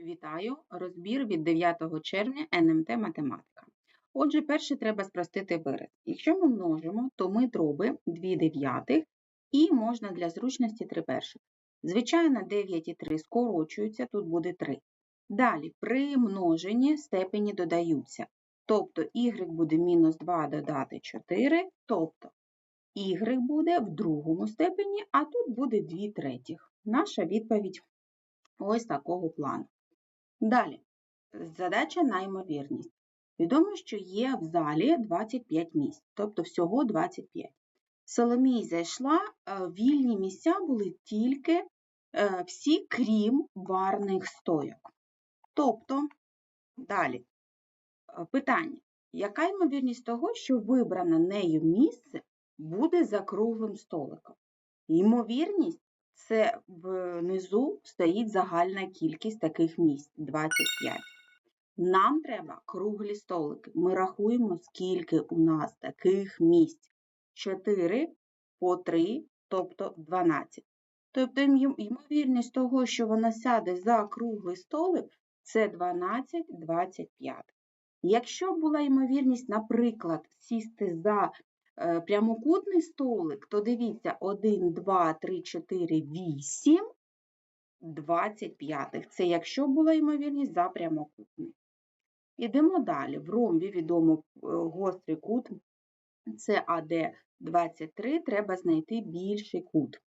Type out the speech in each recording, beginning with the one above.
Вітаю! Розбір від 9 червня НМТ Математика. Отже, перше треба спростити вираз. Якщо ми множимо, то ми дроби 2 дев'ятих і можна для зручності 3 перших. Звичайно, 9 і 3 скорочуються, тут буде 3. Далі, при множенні степені додаються. Тобто y буде мінус 2 додати 4, тобто y буде в другому степені, а тут буде 2 третіх. Наша відповідь ось такого плану. Далі, задача на ймовірність. Відомо, що є в залі 25 місць, тобто всього 25. Соломій зайшла, е, вільні місця були тільки е, всі, крім барних стойок. Тобто, далі, е, питання. Яка ймовірність того, що вибране нею місце буде за круглим столиком? Ймовірність це внизу стоїть загальна кількість таких місць 25. Нам треба круглі столики. Ми рахуємо, скільки у нас таких місць. 4 по 3, тобто 12. Тобто ймовірність того, що вона сяде за круглий столик, це 12 25. Якщо була ймовірність, наприклад, сісти за прямокутний столик, то дивіться, 1, 2, 3, 4, 8, 25. Це якщо була ймовірність за прямокутний. Ідемо далі. В ромбі відомо е, гострий кут, це АД 23, треба знайти більший кут.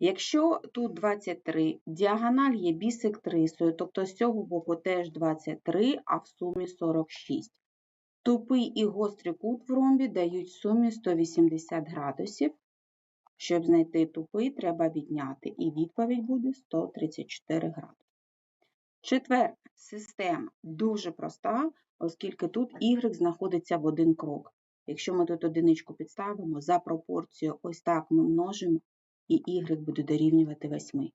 Якщо тут 23, діагональ є бісектрисою, тобто з цього боку теж 23, а в сумі 46. Тупий і гострий кут в ромбі дають сумі 180 градусів. Щоб знайти тупий, треба відняти, і відповідь буде 134 градуси. Четверта система дуже проста, оскільки тут y знаходиться в один крок. Якщо ми тут одиничку підставимо, за пропорцією ось так ми множимо, і y буде дорівнювати 8.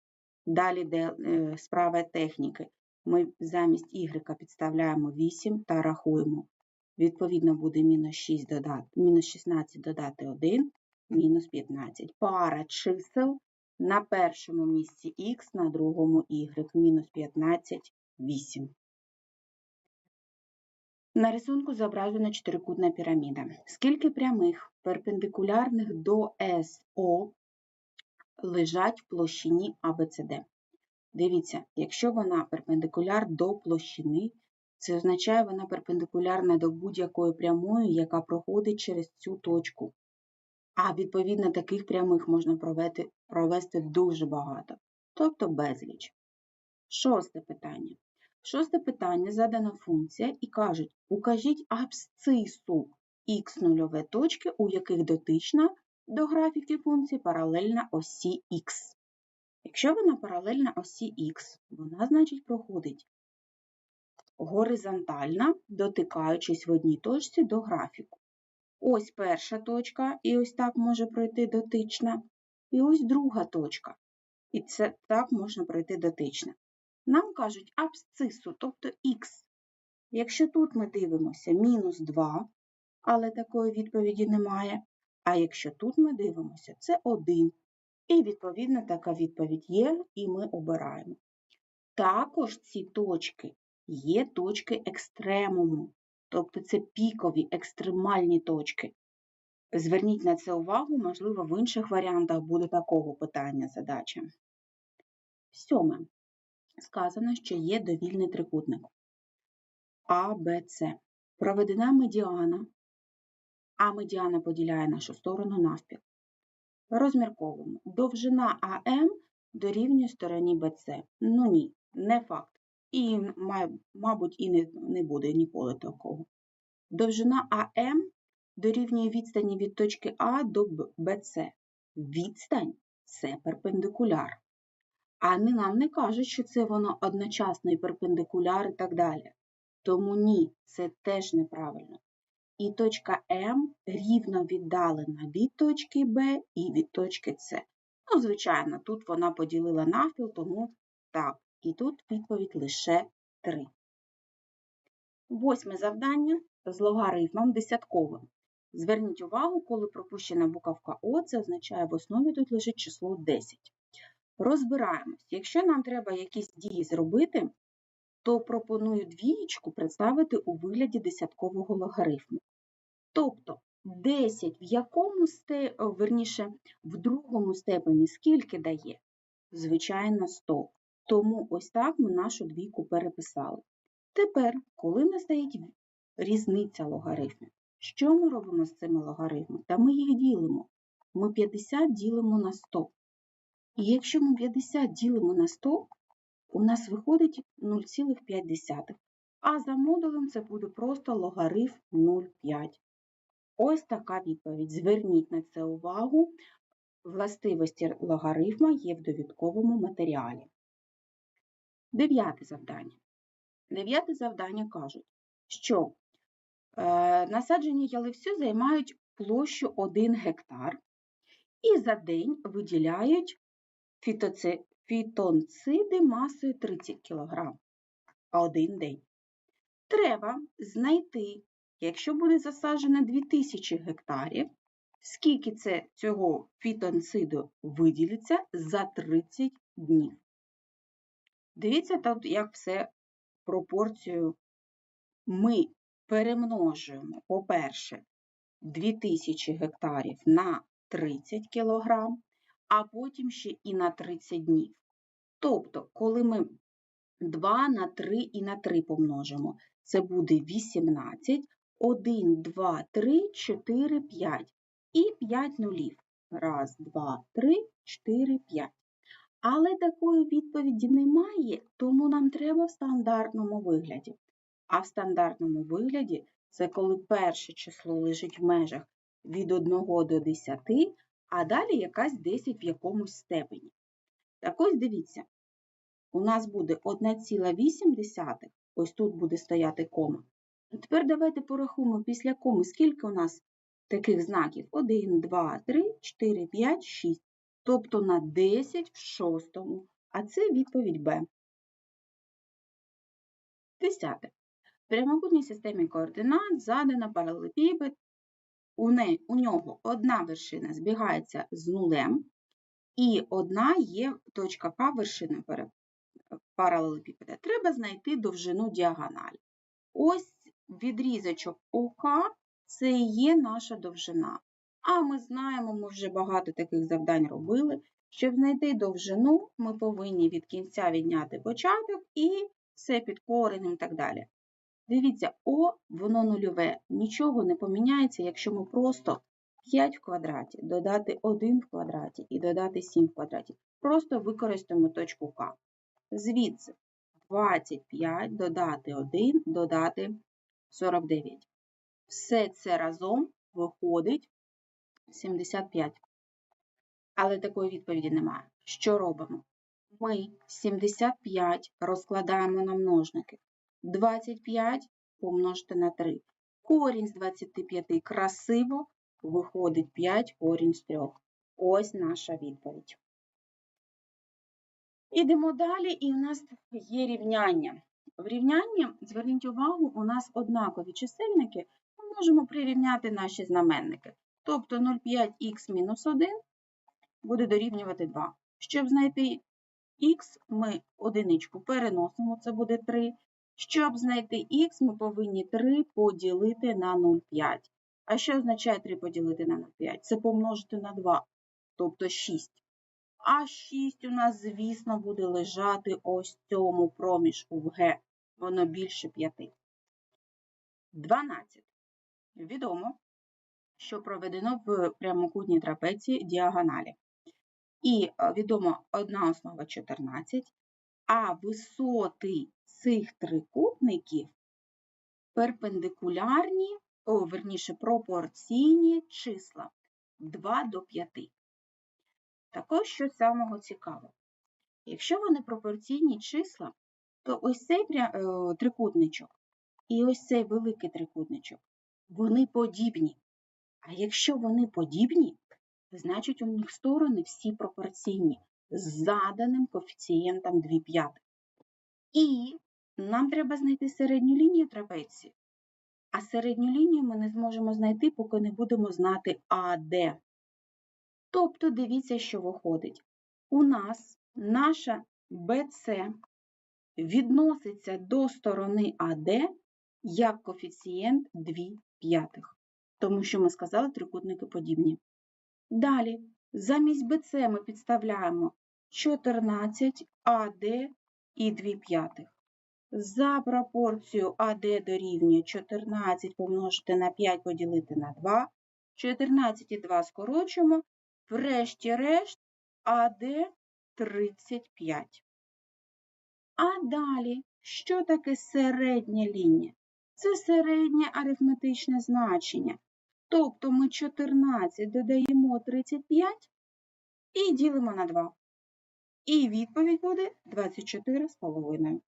Далі де е, справа техніки. Ми замість y підставляємо 8 та рахуємо Відповідно, буде мінус 6 додати, мінус 16 додати 1, мінус 15. Пара чисел на першому місці х, на другому y, мінус 15, 8. На рисунку зображена чотирикутна піраміда. Скільки прямих перпендикулярних до СО лежать в площині АБЦД? Дивіться, якщо вона перпендикуляр до площини, це означає, вона перпендикулярна до будь-якої прямої, яка проходить через цю точку. А відповідно таких прямих можна провести, провести дуже багато, тобто безліч. Шосте питання. Шосте питання задана функція і кажуть, укажіть абсцису х нульове точки, у яких дотична до графіки функції паралельна осі х. Якщо вона паралельна осі х, вона, значить, проходить горизонтальна, дотикаючись в одній точці до графіку. Ось перша точка, і ось так може пройти дотична. І ось друга точка. І це так можна пройти дотична. Нам кажуть абсцису, тобто х. Якщо тут ми дивимося мінус 2, але такої відповіді немає. А якщо тут ми дивимося, це 1. І, відповідно, така відповідь є, і ми обираємо. Також ці точки є точки екстремуму, тобто це пікові екстремальні точки. Зверніть на це увагу, можливо, в інших варіантах буде такого питання задача. Сьоме. Сказано, що є довільний трикутник А, Б, С. Проведена медіана, а медіана поділяє нашу сторону навпіл. Розмірковуємо. Довжина АМ дорівнює стороні БЦ. Ну ні, не факт і, мабуть, і не, не буде ніколи такого. Довжина АМ дорівнює відстані від точки А до БЦ. Відстань це перпендикуляр. А не нам не кажуть, що це воно одночасний перпендикуляр і так далі. Тому ні, це теж неправильно. І точка М рівно віддалена від точки Б і від точки С. Ну, звичайно, тут вона поділила навпіл, тому так, і тут відповідь лише 3. Восьме завдання з логарифмом десятковим. Зверніть увагу, коли пропущена буковка О, це означає, в основі тут лежить число 10. Розбираємось. Якщо нам треба якісь дії зробити, то пропоную двієчку представити у вигляді десяткового логарифму. Тобто 10 в якому сте... верніше, в другому степені скільки дає? Звичайно, 100. Тому ось так ми нашу двійку переписали. Тепер, коли нас стоїть різниця логарифмів, що ми робимо з цими логарифмами? Та ми їх ділимо. Ми 50 ділимо на 100. І якщо ми 50 ділимо на 100, у нас виходить 0,5. А за модулем це буде просто логарифм 0,5. Ось така відповідь. Зверніть на це увагу. Властивості логарифма є в довідковому матеріалі. Дев'яте завдання. Дев'яте завдання кажуть, що е, насадження ялівцю займають площу 1 гектар і за день виділяють фітоци... фітонциди масою 30 кг один день. Треба знайти, якщо буде засаджено 2000 гектарів, скільки це цього фітонциду виділиться за 30 днів. Дивіться, тут, як все пропорцію ми перемножуємо, по-перше, 2000 гектарів на 30 кг, а потім ще і на 30 днів. Тобто, коли ми 2 на 3 і на 3 помножимо, це буде 18, 1, 2, 3, 4, 5 і 5 нулів. Раз, два, три, 4, 5. Але такої відповіді немає, тому нам треба в стандартному вигляді. А в стандартному вигляді це коли перше число лежить в межах від 1 до 10, а далі якась 10 в якомусь степені. Так ось дивіться, у нас буде 1,8, ось тут буде стояти кома. А тепер давайте порахуємо після коми, скільки у нас таких знаків? 1, 2, 3, 4, 5, 6. Тобто на 10 в шостому. А це відповідь Б. Десяте. В прямокутній системі координат задано паралелепіпед. У, не, у нього одна вершина збігається з нулем, і одна є точка К вершина паралелепіпеда. Треба знайти довжину діагоналі. Ось відрізочок ОК це і є наша довжина. А ми знаємо, ми вже багато таких завдань робили. Щоб знайти довжину, ми повинні від кінця відняти початок і все під коренем і так далі. Дивіться, О, воно нульове, нічого не поміняється, якщо ми просто 5 в квадраті, додати 1 в квадраті і додати 7 в квадраті. Просто використаємо точку К. Звідси 25 додати 1, додати 49. Все це разом виходить 75. Але такої відповіді немає. Що робимо? Ми 75 розкладаємо на множники. 25 помножити на 3. Корінь з 25 красиво виходить 5 корінь з 3. Ось наша відповідь. Ідемо далі, і у нас є рівняння. В рівнянні, зверніть увагу, у нас однакові чисельники, ми можемо прирівняти наші знаменники. Тобто 0,5х-1 буде дорівнювати 2. Щоб знайти х, ми одиничку переносимо, це буде 3. Щоб знайти х, ми повинні 3 поділити на 0,5. А що означає 3 поділити на 0,5? Це помножити на 2, тобто 6. А 6 у нас, звісно, буде лежати ось цьому проміжку в Г. Воно більше 5. 12. Відомо, що проведено в прямокутній трапеції діагоналі. І е, відомо одна основа 14, а висоти цих трикутників перпендикулярні, о, верніше, пропорційні числа 2 до 5. Також що самого цікавого. Якщо вони пропорційні числа, то ось цей е, трикутничок і ось цей великий трикутничок, вони подібні. А якщо вони подібні, значить у них сторони всі пропорційні з заданим коефіцієнтом 2 п'ятих. І нам треба знайти середню лінію трапеції. А середню лінію ми не зможемо знайти, поки не будемо знати АД. Тобто, дивіться, що виходить. У нас наша BC відноситься до сторони АД як коефіцієнт 2 п'ятих, тому що ми сказали трикутники подібні. Далі, замість БЦ ми підставляємо 14 АД і 2 п'ятих. За пропорцію АД дорівнює 14 помножити на 5 поділити на 2. 14 і 2 скорочуємо. Врешті-решт АД 35. А далі, що таке середня лінія? Це середнє арифметичне значення. Тобто ми 14 додаємо 35 і ділимо на 2. І відповідь буде 24,5.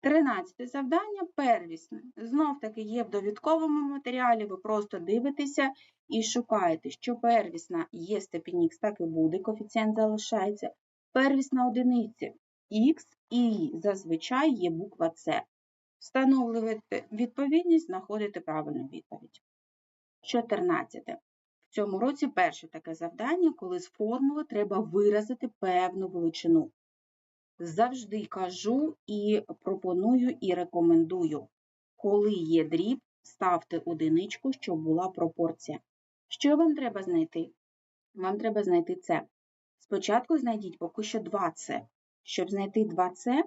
Тринадцяте завдання первісне. Знов таки є в довідковому матеріалі, ви просто дивитеся і шукаєте, що первісна є степінь х, так і буде, коефіцієнт залишається. Первісна одиниця х і зазвичай є буква С. Встановлюєте відповідність, знаходите правильну відповідь. 14. В цьому році перше таке завдання, коли з формули треба виразити певну величину. Завжди кажу і пропоную і рекомендую. Коли є дріб, ставте одиничку, щоб була пропорція. Що вам треба знайти? Вам треба знайти це. Спочатку знайдіть поки що 2С. Щоб знайти 2С,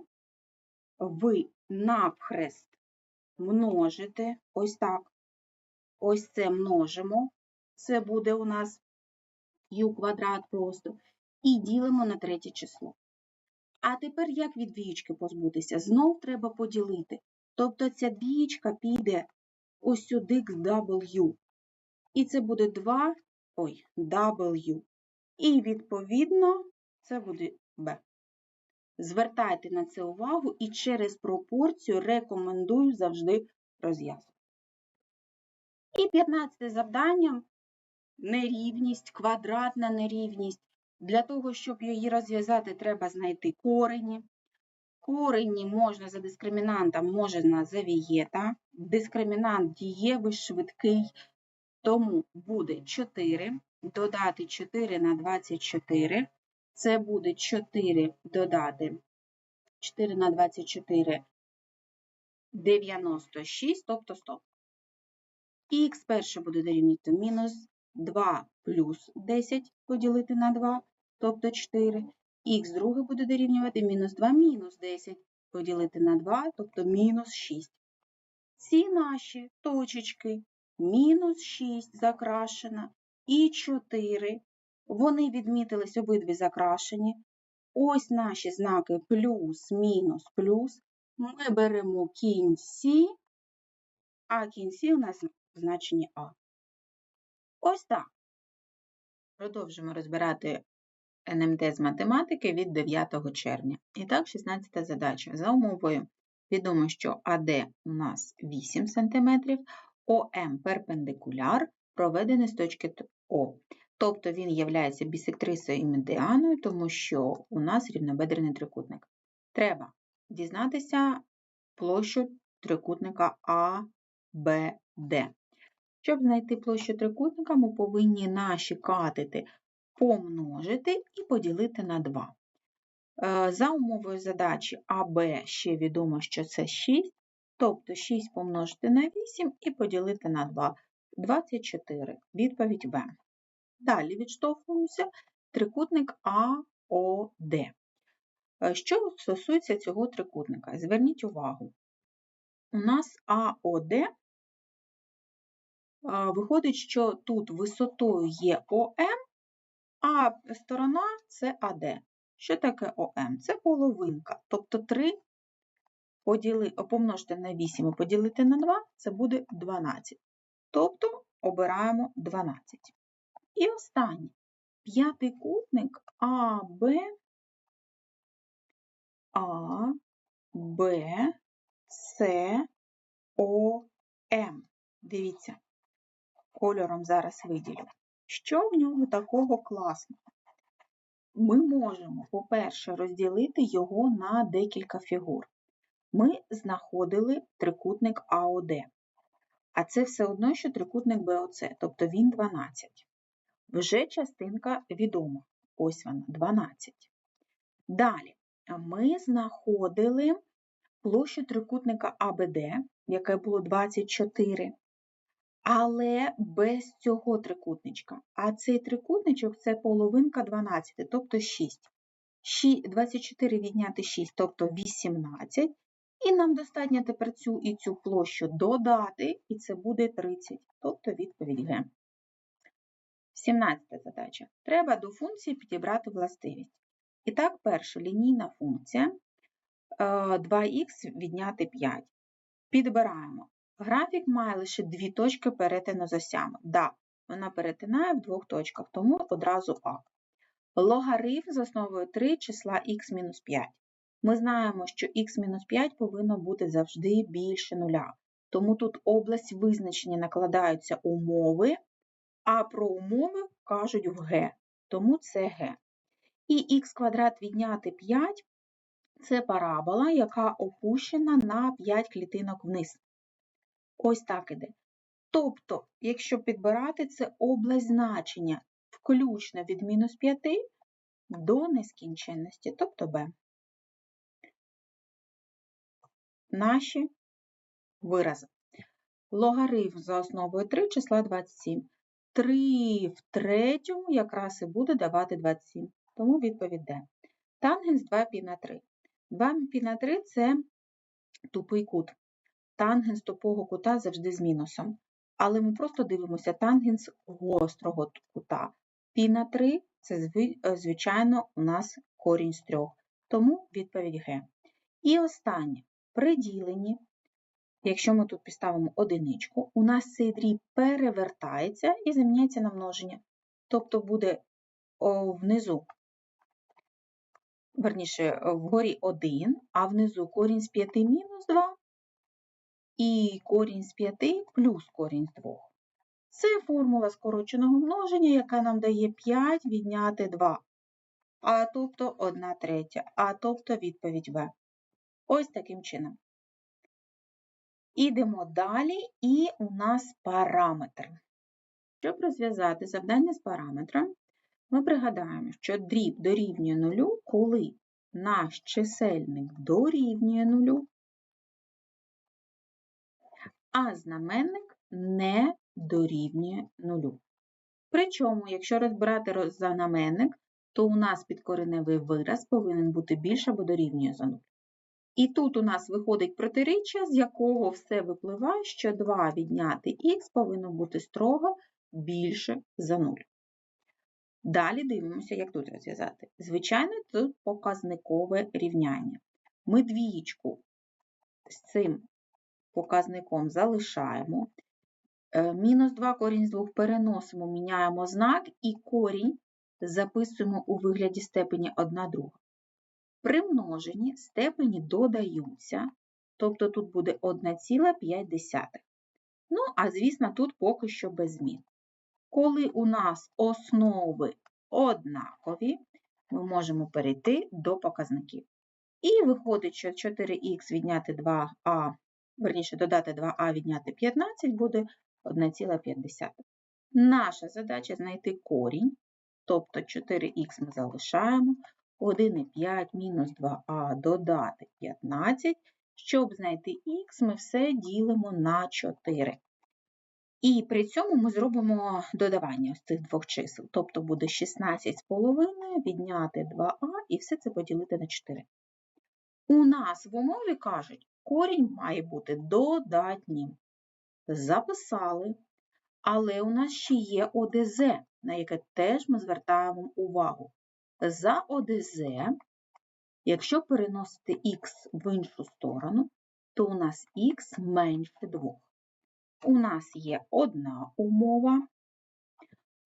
ви навхрест множите ось так. Ось це множимо. Це буде у нас u квадрат просто. І ділимо на третє число. А тепер як від двієчки позбутися? Знов треба поділити. Тобто ця двієчка піде ось сюди к W. І це буде 2 ой, W. І, відповідно, це буде B. Звертайте на це увагу і через пропорцію рекомендую завжди розв'язувати. І 15 завданням нерівність, квадратна нерівність. Для того, щоб її розв'язати, треба знайти корені. Корені можна за дискримінантом, можна за вієта. Дискримінант дієвий, швидкий, тому буде 4. Додати 4 на 24. Це буде 4 додати 4 на 24 96, тобто 100. Х перше буде дорівнювати мінус 2 плюс 10 поділити на 2, тобто 4. Х друге буде дорівнювати мінус 2 мінус 10 поділити на 2, тобто мінус 6. Ці наші точечки мінус 6 закрашена і 4. Вони відмітились обидві закрашені. Ось наші знаки плюс, мінус, плюс. Ми беремо кінці, а кінці у нас значені А. Ось так. Продовжимо розбирати НМТ з математики від 9 червня. І так, 16 задача. За умовою відомо, що АД у нас 8 см, ОМ перпендикуляр, проведений з точки О. Тобто він є бісектрисою і медіаною, тому що у нас рівнобедрений трикутник. Треба дізнатися площу трикутника АБД. Щоб знайти площу трикутника, ми повинні наші катети помножити і поділити на 2. Е, за умовою задачі АБ ще відомо, що це 6, тобто 6 помножити на 8 і поділити на 2. 24. Відповідь В. Далі відштовхуємося трикутник АОД. Е, що стосується цього трикутника, зверніть увагу, у нас АОД виходить, що тут висотою є ОМ, а сторона це АД. Що таке ОМ? Це половинка. Тобто 3 поділи, помножити на 8 і поділити на 2 це буде 12. Тобто обираємо 12. І останнє. П'ятикутник АБ, А, Б, С, О, М. Дивіться, кольором зараз виділю. Що в ньому такого класного? Ми можемо, по-перше, розділити його на декілька фігур. Ми знаходили трикутник АОД, а це все одно, що трикутник БОЦ, тобто він 12. Вже частинка відома. Ось вона, 12. Далі, ми знаходили площу трикутника АБД, яке було 24, але без цього трикутничка. А цей трикутничок це половинка 12, тобто 6. 24 відняти 6, тобто 18. І нам достатньо тепер цю і цю площу додати, і це буде 30, тобто відповідь Г. 17 задача. Треба до функції підібрати властивість. І так, перша лінійна функція 2х відняти 5. Підбираємо. Графік має лише дві точки перетину з осями. Да, вона перетинає в двох точках, тому одразу А. Логарифм з основою 3 числа х-5. Ми знаємо, що х-5 повинно бути завжди більше нуля. Тому тут область визначення накладаються умови, а про умови кажуть в Г, тому це Г. І х квадрат відняти 5 це парабола, яка опущена на 5 клітинок вниз. Ось так іде. Тобто, якщо підбирати, це область значення, включно від мінус 5 до нескінченності, тобто b. Наші вирази. Логарифм за основою 3 числа 27. 3 в третьому якраз і буде давати 27. Тому відповідь Д. Тангенс 2π на 3. 2π на 3 це тупий кут. Тангенс тупого кута завжди з мінусом. Але ми просто дивимося тангенс гострого кута. Пі на 3 це, звичайно, у нас корінь з трьох. Тому відповідь Г. І останнє. При діленні, якщо ми тут підставимо одиничку, у нас цей дріб перевертається і заміняється на множення. Тобто буде внизу, верніше, вгорі 1, а внизу корінь з 5 мінус 2 і корінь з 5 плюс корінь з 2. Це формула скороченого множення, яка нам дає 5 відняти 2, а тобто 1 третя, а тобто відповідь В. Ось таким чином. Ідемо далі, і у нас параметр. Щоб розв'язати завдання з параметром, ми пригадаємо, що дріб дорівнює нулю, коли наш чисельник дорівнює нулю, а знаменник не дорівнює нулю. Причому, якщо розбирати знаменник, то у нас підкореневий вираз повинен бути більше або дорівнює за 0. І тут у нас виходить протиріччя, з якого все випливає, що 2 відняти х повинно бути строго більше за 0. Далі дивимося, як тут розв'язати. Звичайно, тут показникове рівняння. Ми двієчку з цим показником залишаємо. Е, мінус 2 корінь з 2 переносимо, міняємо знак і корінь записуємо у вигляді степені 1 друга. При множенні степені додаються, тобто тут буде 1,5. Ну, а звісно, тут поки що без змін. Коли у нас основи однакові, ми можемо перейти до показників. І виходить, що 4х відняти 2а, верніше додати 2а відняти 15 буде 1,5. Наша задача знайти корінь, тобто 4х ми залишаємо, 1,5 мінус 2а додати 15. Щоб знайти х, ми все ділимо на 4. І при цьому ми зробимо додавання з цих двох чисел. Тобто буде 16,5 відняти 2а і все це поділити на 4. У нас в умові кажуть, корінь має бути додатнім. Записали, але у нас ще є ОДЗ, на яке теж ми звертаємо увагу. За ОДЗ, якщо переносити х в іншу сторону, то у нас х менше 2. У нас є одна умова,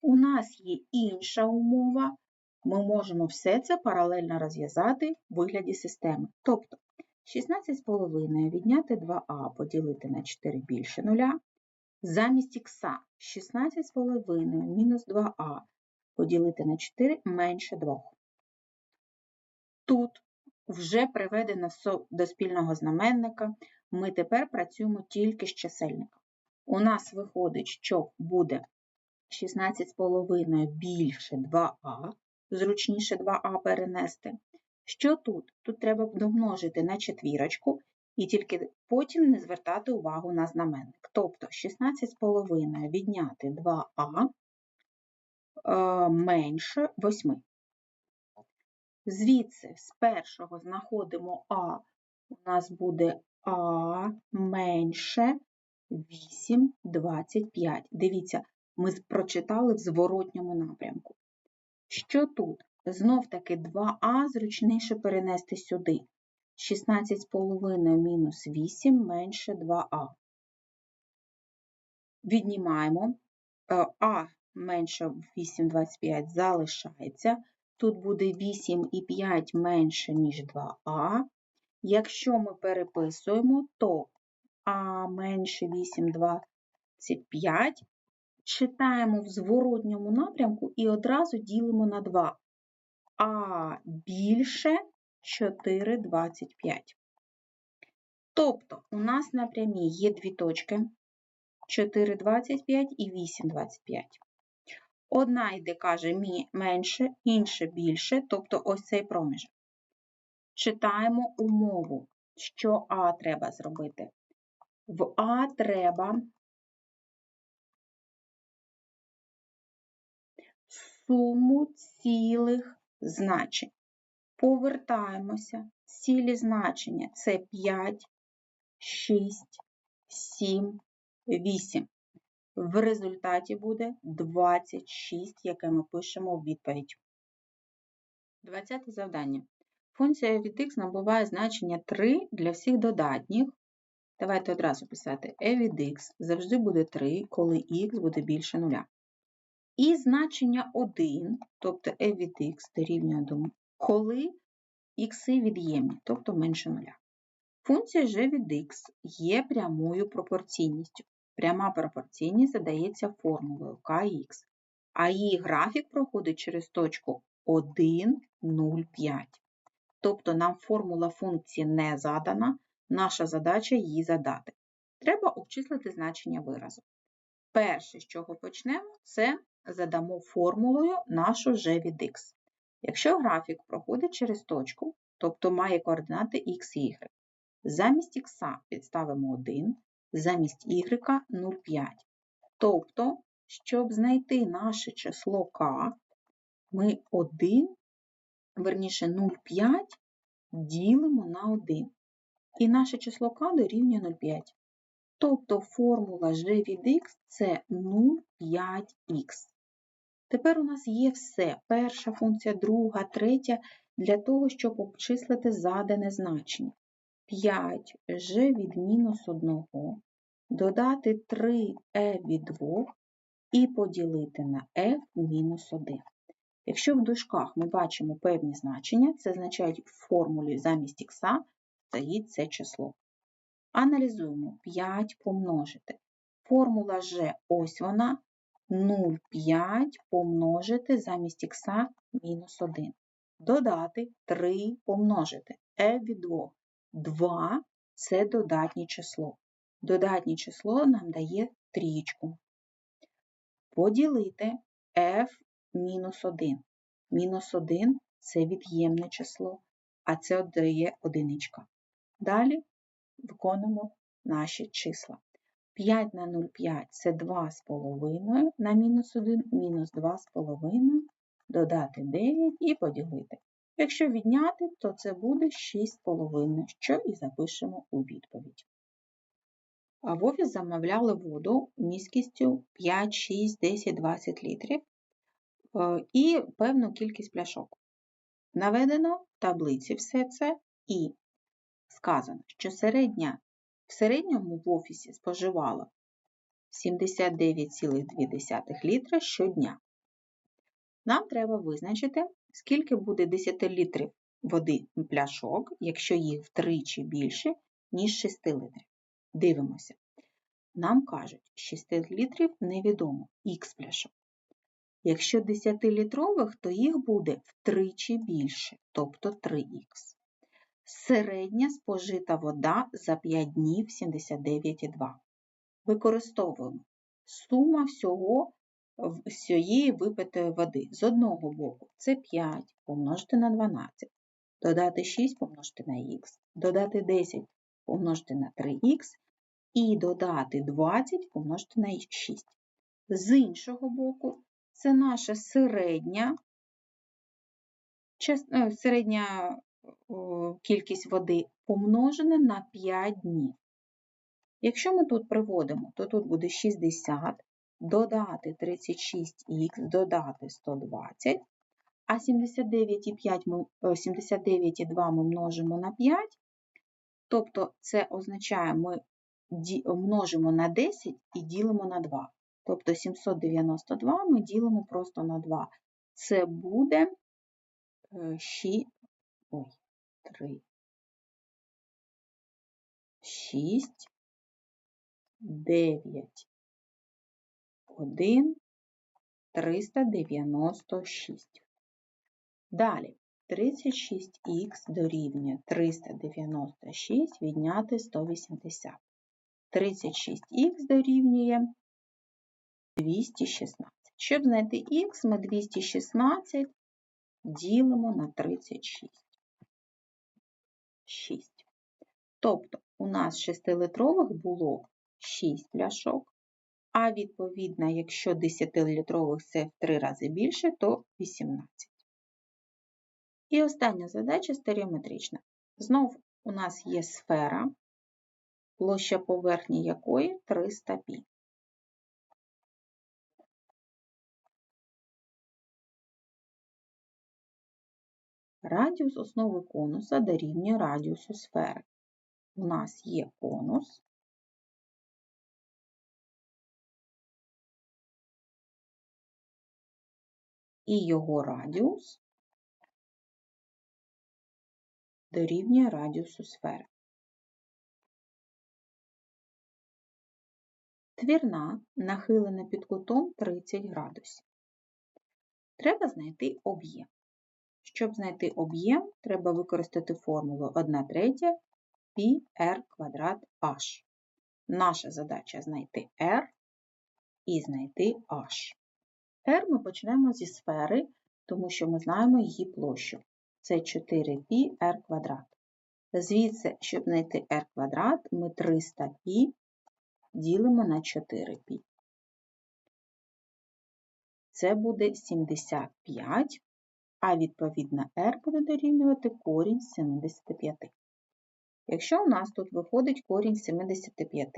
у нас є інша умова. Ми можемо все це паралельно розв'язати в вигляді системи. Тобто 16,5 відняти 2а поділити на 4 більше 0. Замість х 16,5 мінус 2а поділити на 4 менше 2. Тут вже приведено до спільного знаменника, ми тепер працюємо тільки з чисельником. У нас виходить, що буде 16,5 більше 2а, зручніше 2а перенести. Що тут? Тут треба домножити на четвірочку і тільки потім не звертати увагу на знаменник. Тобто 16,5 відняти 2а е, менше 8. Звідси з першого знаходимо А, у нас буде А менше 8, 25. Дивіться, ми прочитали в зворотньому напрямку. Що тут? Знов таки 2а зручніше перенести сюди. 16,5 мінус 8 менше 2а. Віднімаємо. Е, а менше 8,25 залишається. Тут буде 8,5 менше, ніж 2а. Якщо ми переписуємо, то а менше 8,25 читаємо в зворотньому напрямку і одразу ділимо на 2. А більше 4,25. Тобто у нас на прямій є дві точки 4,25 і 8,25. Одна йде, каже, менше, інша більше, тобто ось цей проміжок. Читаємо умову, що А треба зробити. В А треба суму цілих значень. Повертаємося. Цілі значення це 5, 6, 7, 8. В результаті буде 26, яке ми пишемо в відповідь. 20 завдання. Функція від x набуває значення 3 для всіх додатніх. Давайте одразу писати e від x завжди буде 3, коли x буде більше 0. І значення 1, тобто e від x дорівнює 1, коли х від'ємні, тобто менше 0. Функція g від x є прямою пропорційністю. Пряма пропорційність задається формулою kx, а її графік проходить через точку 1, 0, 5. Тобто нам формула функції не задана, наша задача її задати. Треба обчислити значення виразу. Перше, з чого почнемо, це задамо формулою нашу g від x. Якщо графік проходить через точку, тобто має координати x і y, замість х підставимо 1, замість y 0,5. Тобто, щоб знайти наше число k, ми 1, верніше 0,5 ділимо на 1. І наше число k дорівнює 0,5. Тобто формула g від x це 0,5х. Тепер у нас є все. Перша функція, друга, третя, для того, щоб обчислити задане значення. 5 g від мінус 1, додати 3 e від 2 і поділити на f мінус 1. Якщо в дужках ми бачимо певні значення, це означає в формулі замість х стоїть це число. Аналізуємо 5 помножити. Формула g ось вона 0,5 помножити замість х мінус 1. Додати 3 помножити e від 2. 2 це додатнє число. Додатнє число нам дає трієчку. Поділити f мінус 1. Мінус 1 це від'ємне число, а це дає одиничка. Далі виконуємо наші числа. 5 на 0,5 це 2,5 на мінус 1, мінус 2,5, додати 9 і поділити. Якщо відняти, то це буде 6,5, що і запишемо у відповідь. А в офіс замовляли воду міськістю 5, 6, 10, 20 літрів е, і певну кількість пляшок. Наведено в таблиці все це і сказано, що середня в середньому в офісі споживало 79,2 літра щодня. Нам треба визначити, скільки буде 10 літрів води пляшок, якщо їх втричі більше, ніж 6 літрів. Дивимося. Нам кажуть, 6 літрів невідомо х пляшок. Якщо 10-літрових, то їх буде втричі більше, тобто 3х. Середня спожита вода за 5 днів 79,2. Використовуємо сума всього всієї випитої води. З одного боку це 5 помножити на 12. додати 6 помножити на х, додати 10 помножити на 3х і додати 20 помножити на 6. З іншого боку, це наша середня, е, середня кількість води помножена на 5 днів. Якщо ми тут приводимо, то тут буде 60, додати 36х, додати 120, а 79,2 79 ми множимо на 5, тобто це означає, ми множимо на 10 і ділимо на 2. Тобто 792 ми ділимо просто на 2. Це буде 6, е, ой, 3, 6, 9, 1, 396. Далі 36х дорівнює 396 відняти 180. 36х дорівнює 216. Щоб знайти х, ми 216 ділимо на 36. 6. Тобто у нас 6-литрових було 6 пляшок, а відповідно, якщо 10-літрових це в 3 рази більше, то 18. І остання задача стереометрична. Знов у нас є сфера, площа поверхні якої 300 π. Радіус основи конуса дорівнює радіусу сфери. У нас є конус. І його радіус дорівнює радіусу сфери. Твірна нахилена під кутом 30 градусів. Треба знайти об'єм. Щоб знайти об'єм, треба використати формулу 1 третя πr квадрат h. Наша задача знайти r і знайти h. R ми почнемо зі сфери, тому що ми знаємо її площу. Це 4πr квадрат. Звідси, щоб знайти r квадрат, ми 300π ділимо на 4π. Це буде 75 а відповідно r буде дорівнювати корінь 75. Якщо у нас тут виходить корінь 75,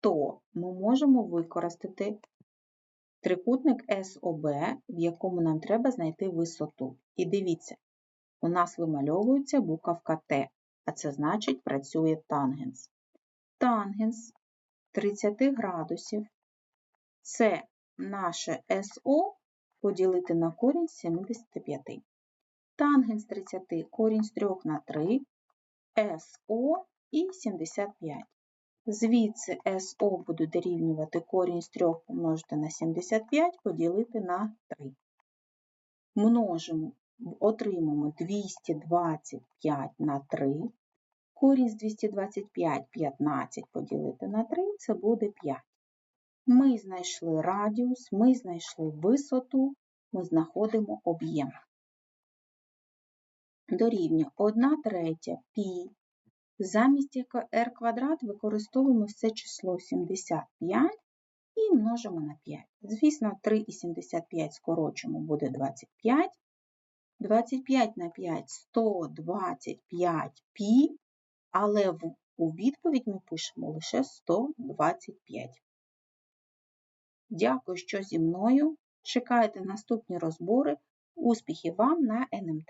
то ми можемо використати трикутник СОБ, в якому нам треба знайти висоту. І дивіться, у нас вимальовується буковка Т, а це значить працює тангенс. Тангенс 30 градусів це наше СО поділити на корінь 75. Тангенс 30 корінь з 3 на 3, СО і 75. Звідси СО буде дорівнювати корінь з 3 помножити на 75 поділити на 3. Множимо, отримаємо 225 на 3. Корінь з 225 15 поділити на 3 це буде 5. Ми знайшли радіус, ми знайшли висоту, ми знаходимо об'єм. Дорівнює 1 третя пі. Замість r квадрат використовуємо все число 75 і множимо на 5. Звісно, 3 і 75 скорочимо, буде 25. 25 на 5 125 пі, але у відповідь ми пишемо лише 125. Дякую, що зі мною. Чекайте наступні розбори. Успіхів вам на НМТ!